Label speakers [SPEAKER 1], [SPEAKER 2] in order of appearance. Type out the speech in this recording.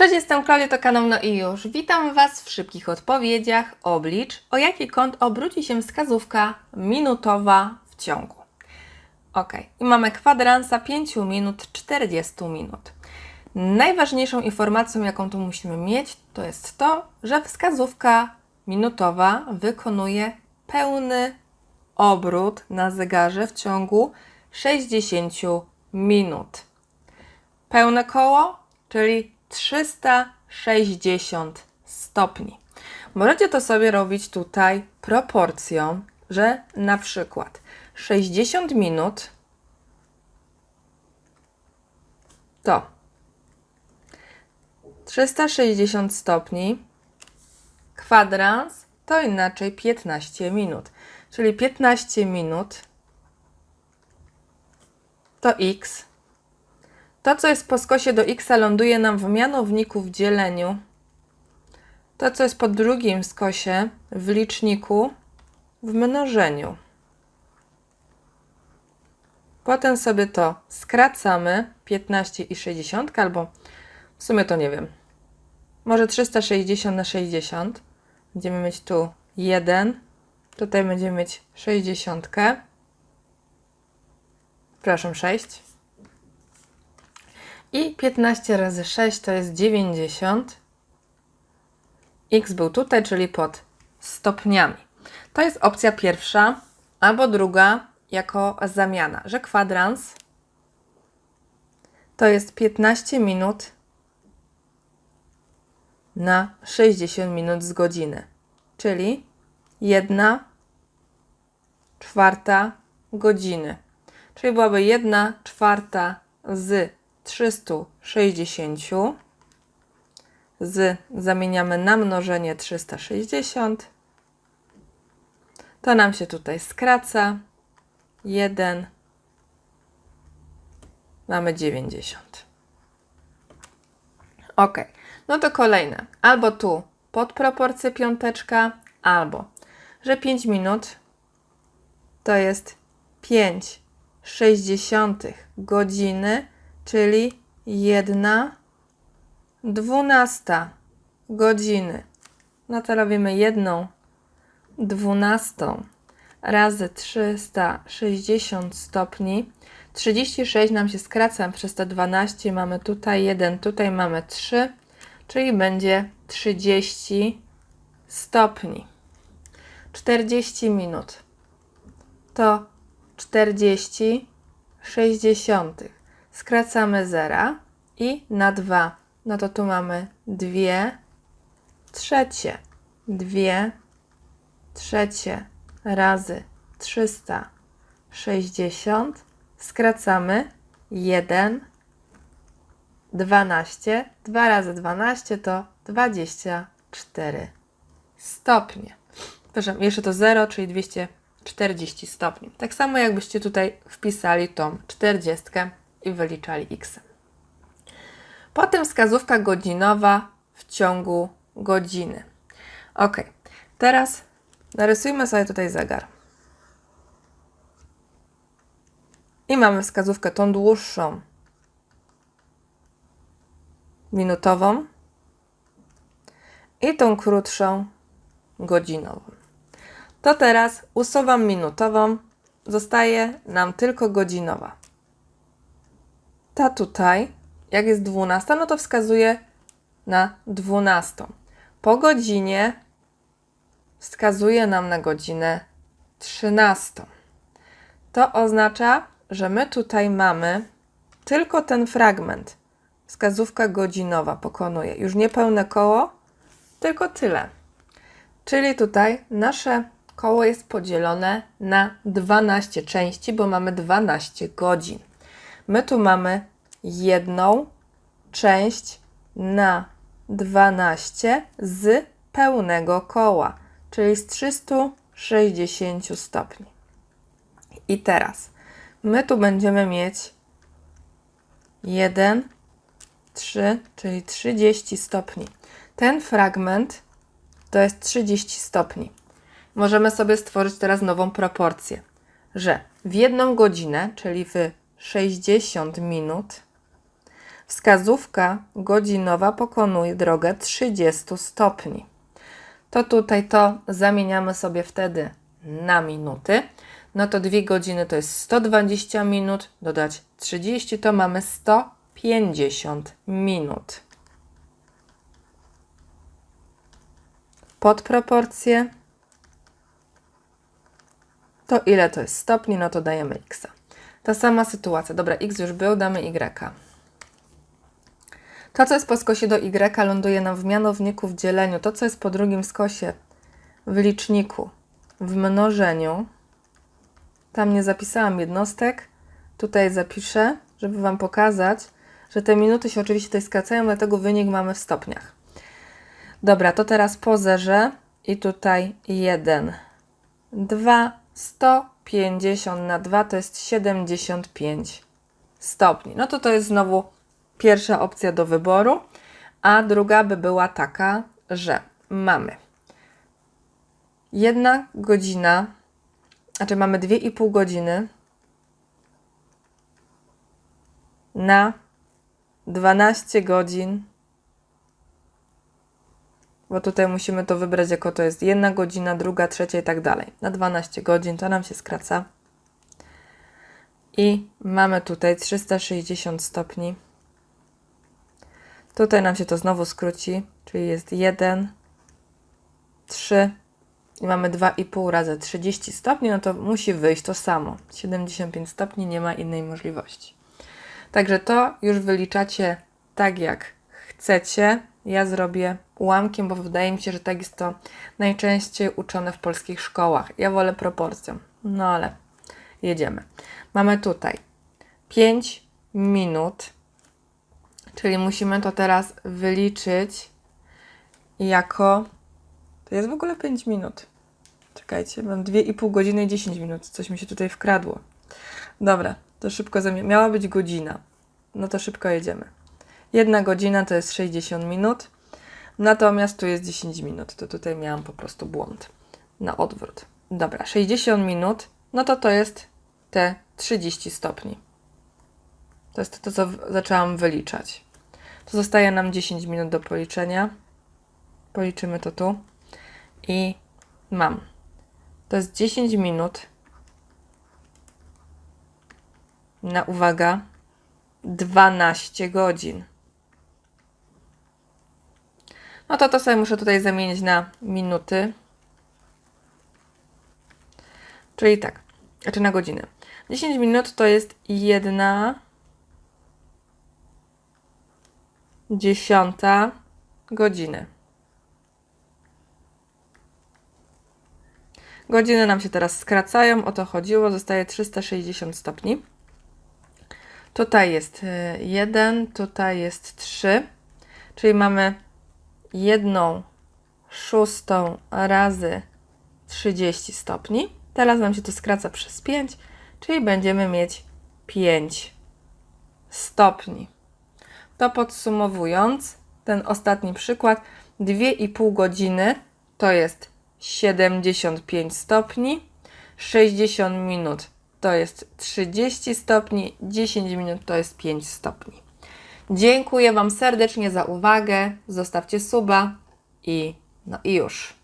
[SPEAKER 1] Cześć, jestem Klaudia, to kanał No i już. Witam Was w szybkich odpowiedziach. Oblicz, o jaki kąt obróci się wskazówka minutowa w ciągu. Ok, i mamy kwadransa 5 minut 40 minut. Najważniejszą informacją, jaką tu musimy mieć, to jest to, że wskazówka minutowa wykonuje pełny obrót na zegarze w ciągu 60 minut. Pełne koło, czyli 360 stopni. Możecie to sobie robić tutaj proporcją, że na przykład 60 minut to 360 stopni, kwadrans to inaczej 15 minut. Czyli 15 minut to x. To, co jest po skosie do x, ląduje nam w mianowniku w dzieleniu. To, co jest po drugim skosie w liczniku w mnożeniu. Potem sobie to skracamy 15 i 60, albo w sumie to nie wiem. Może 360 na 60. Będziemy mieć tu 1. Tutaj będziemy mieć 60. Przepraszam, 6. I 15 razy 6 to jest 90. X był tutaj, czyli pod stopniami. To jest opcja pierwsza, albo druga jako zamiana, że kwadrans to jest 15 minut na 60 minut z godziny, czyli 1 czwarta godziny. Czyli byłaby 1 czwarta z 360 z zamieniamy na mnożenie 360. To nam się tutaj skraca. 1 mamy 90. Ok, no to kolejne. Albo tu pod proporcję piąteczka, albo że 5 minut to jest 5 sześćdziesiątych godziny, czyli 1 dwunasta godziny. No to robimy jedną dwunastą razy 360 stopni. 36 nam się skraca przez te 12. Mamy tutaj 1, tutaj mamy 3, czyli będzie 30 stopni. 40 minut to 40 sześćdziesiątych. Skracamy zera i na 2. No to tu mamy 2 trzecie. 2 trzecie razy 360. Skracamy 1 12. 2 razy 12 to 24 stopnie. Proszę, jeszcze to 0, czyli 240 stopni. Tak samo jakbyście tutaj wpisali tą 40 i wyliczali x. Potem wskazówka godzinowa w ciągu godziny. Ok, teraz narysujmy sobie tutaj zegar. I mamy wskazówkę tą dłuższą, minutową i tą krótszą, godzinową. To teraz usuwam minutową, zostaje nam tylko godzinowa. Ta tutaj, jak jest 12, no to wskazuje na 12. Po godzinie wskazuje nam na godzinę 13. To oznacza, że my tutaj mamy tylko ten fragment. Wskazówka godzinowa pokonuje. Już nie pełne koło, tylko tyle. Czyli tutaj nasze koło jest podzielone na 12 części, bo mamy 12 godzin. My tu mamy jedną część na 12 z pełnego koła, czyli z 360 stopni. I teraz my tu będziemy mieć 1, 3, czyli 30 stopni. Ten fragment to jest 30 stopni. Możemy sobie stworzyć teraz nową proporcję, że w jedną godzinę, czyli w 60 minut, wskazówka godzinowa pokonuje drogę 30 stopni. To tutaj to zamieniamy sobie wtedy na minuty. No to 2 godziny to jest 120 minut, dodać 30 to mamy 150 minut. Pod proporcję to ile to jest stopni, no to dajemy x. Ta sama sytuacja. Dobra, x już był, damy y. To, co jest po skosie do y, ląduje nam w mianowniku w dzieleniu. To, co jest po drugim skosie w liczniku w mnożeniu. Tam nie zapisałam jednostek. Tutaj zapiszę, żeby Wam pokazać, że te minuty się oczywiście tutaj skracają, dlatego wynik mamy w stopniach. Dobra, to teraz po zerze i tutaj 1, 2, 150 na 2 to jest 75 stopni. No to to jest znowu pierwsza opcja do wyboru, a druga by była taka, że mamy jedna godzina, znaczy mamy 2,5 godziny na 12 godzin, bo tutaj musimy to wybrać jako to jest jedna godzina, druga, trzecia i tak dalej. Na 12 godzin to nam się skraca. I mamy tutaj 360 stopni. Tutaj nam się to znowu skróci, czyli jest 1, 3 i mamy 2,5 razy 30 stopni, no to musi wyjść to samo. 75 stopni, nie ma innej możliwości. Także to już wyliczacie tak jak chcecie. Ja zrobię ułamkiem, bo wydaje mi się, że tak jest to najczęściej uczone w polskich szkołach. Ja wolę proporcją, no ale jedziemy. Mamy tutaj 5 minut, czyli musimy to teraz wyliczyć jako. To jest w ogóle 5 minut. Czekajcie, mam 2,5 godziny i 10 minut. Coś mi się tutaj wkradło. Dobra, to szybko zamienię. Miała być godzina. No to szybko jedziemy. Jedna godzina to jest 60 minut, natomiast tu jest 10 minut. To tutaj miałam po prostu błąd na odwrót. Dobra, 60 minut, no to to jest te 30 stopni. To jest to, co zaczęłam wyliczać. To zostaje nam 10 minut do policzenia. Policzymy to tu. I mam. To jest 10 minut na uwaga 12 godzin. No to to sobie muszę tutaj zamienić na minuty. Czyli tak, znaczy na godzinę. 10 minut to jest jedna dziesiąta godziny. Godziny nam się teraz skracają, o to chodziło, zostaje 360 stopni. Tutaj jest 1, tutaj jest 3, czyli mamy 1 szóstą razy 30 stopni. Teraz nam się to skraca przez 5, czyli będziemy mieć 5 stopni. To podsumowując, ten ostatni przykład, 2,5 godziny to jest 75 stopni, 60 minut to jest 30 stopni, 10 minut to jest 5 stopni. Dziękuję Wam serdecznie za uwagę. Zostawcie suba i no i już.